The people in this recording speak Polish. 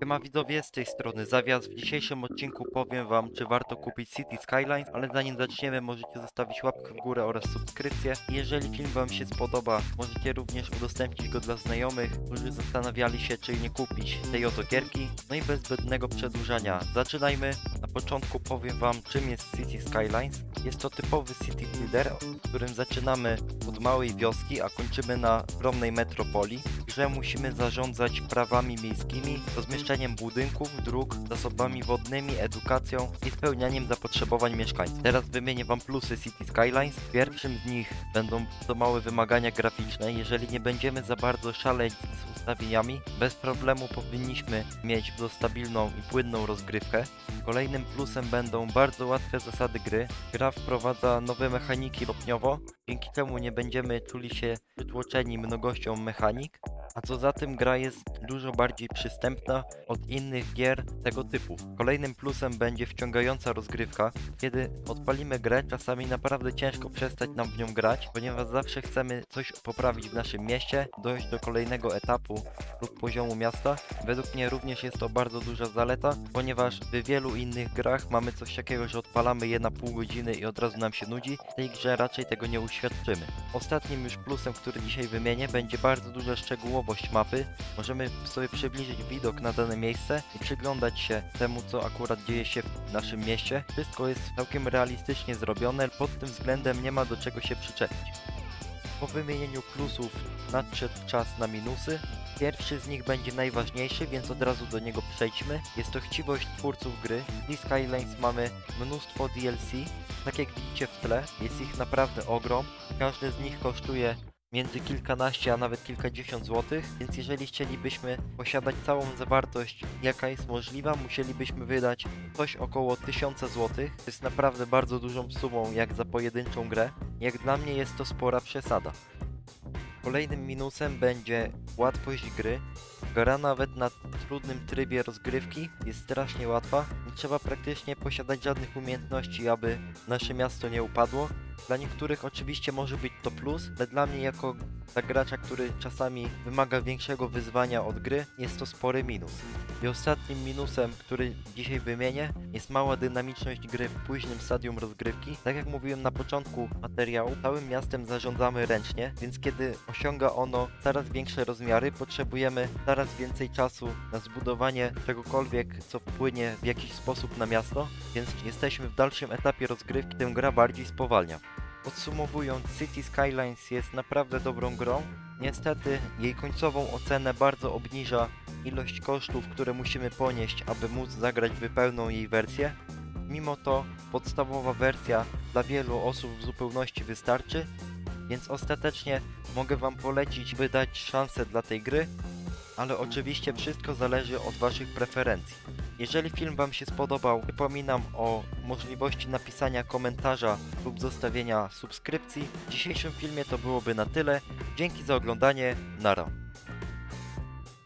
Siema widzowie, z tej strony Zawias. W dzisiejszym odcinku powiem wam, czy warto kupić City Skylines, ale zanim zaczniemy możecie zostawić łapkę w górę oraz subskrypcję. Jeżeli film wam się spodoba, możecie również udostępnić go dla znajomych, którzy zastanawiali się, czy nie kupić tej oto gierki. No i bez zbędnego przedłużania, zaczynajmy. Na początku powiem wam, czym jest City Skylines. Jest to typowy city builder, w którym zaczynamy od małej wioski, a kończymy na ogromnej metropolii. Grze musimy zarządzać prawami miejskimi, rozmieszczeniem budynków, dróg, zasobami wodnymi, edukacją i spełnianiem zapotrzebowań mieszkańców. Teraz wymienię Wam plusy City Skylines. Pierwszym z nich będą to małe wymagania graficzne. Jeżeli nie będziemy za bardzo szaleć z ustawieniami, bez problemu powinniśmy mieć stabilną i płynną rozgrywkę. Kolejnym plusem będą bardzo łatwe zasady gry. Gra wprowadza nowe mechaniki stopniowo, dzięki czemu nie będziemy czuli się przytłoczeni mnogością mechanik. A co za tym gra jest dużo bardziej przystępna od innych gier tego typu. Kolejnym plusem będzie wciągająca rozgrywka. Kiedy odpalimy grę, czasami naprawdę ciężko przestać nam w nią grać, ponieważ zawsze chcemy coś poprawić w naszym mieście, dojść do kolejnego etapu lub poziomu miasta. Według mnie również jest to bardzo duża zaleta, ponieważ w wielu innych grach mamy coś takiego, że odpalamy je na pół godziny i od razu nam się nudzi. W tej grze raczej tego nie uświadczymy. Ostatnim już plusem, który dzisiaj wymienię, będzie bardzo duża szczegółowość mapy. Możemy sobie przybliżyć widok na dane miejsce i przyglądać się temu, co akurat dzieje się w naszym mieście. Wszystko jest całkiem realistycznie zrobione, pod tym względem nie ma do czego się przyczepić. Po wymienieniu plusów nadszedł czas na minusy. Pierwszy z nich będzie najważniejszy, więc od razu do niego przejdźmy. Jest to chciwość twórców gry. W Skylines mamy mnóstwo DLC. Tak jak widzicie w tle, jest ich naprawdę ogrom. Każdy z nich kosztuje między kilkanaście a nawet kilkadziesiąt złotych, więc jeżeli chcielibyśmy posiadać całą zawartość, jaka jest możliwa, musielibyśmy wydać coś około 1000 złotych. To jest naprawdę bardzo dużą sumą jak za pojedynczą grę. Jak dla mnie jest to spora przesada. Kolejnym minusem będzie łatwość gry. Gra nawet na trudnym trybie rozgrywki jest strasznie łatwa. Nie trzeba praktycznie posiadać żadnych umiejętności, aby nasze miasto nie upadło. Dla niektórych oczywiście może być to plus, ale dla mnie jako dla gracza, który czasami wymaga większego wyzwania od gry, jest to spory minus. I ostatnim minusem, który dzisiaj wymienię, jest mała dynamiczność gry w późnym stadium rozgrywki. Tak jak mówiłem na początku materiału, całym miastem zarządzamy ręcznie, więc kiedy osiąga ono coraz większe rozmiary, potrzebujemy coraz więcej czasu na zbudowanie czegokolwiek, co wpłynie w jakiś sposób na miasto, więc jesteśmy w dalszym etapie rozgrywki, tę gra bardziej spowalnia. Podsumowując, City Skylines jest naprawdę dobrą grą. Niestety jej końcową ocenę bardzo obniża ilość kosztów, które musimy ponieść, aby móc zagrać w pełną jej wersję. Mimo to podstawowa wersja dla wielu osób w zupełności wystarczy, więc ostatecznie mogę Wam polecić, by dać szansę dla tej gry, ale oczywiście wszystko zależy od Waszych preferencji. Jeżeli film Wam się spodobał, przypominam o możliwości napisania komentarza lub zostawienia subskrypcji. W dzisiejszym filmie to byłoby na tyle. Dzięki za oglądanie. Nara.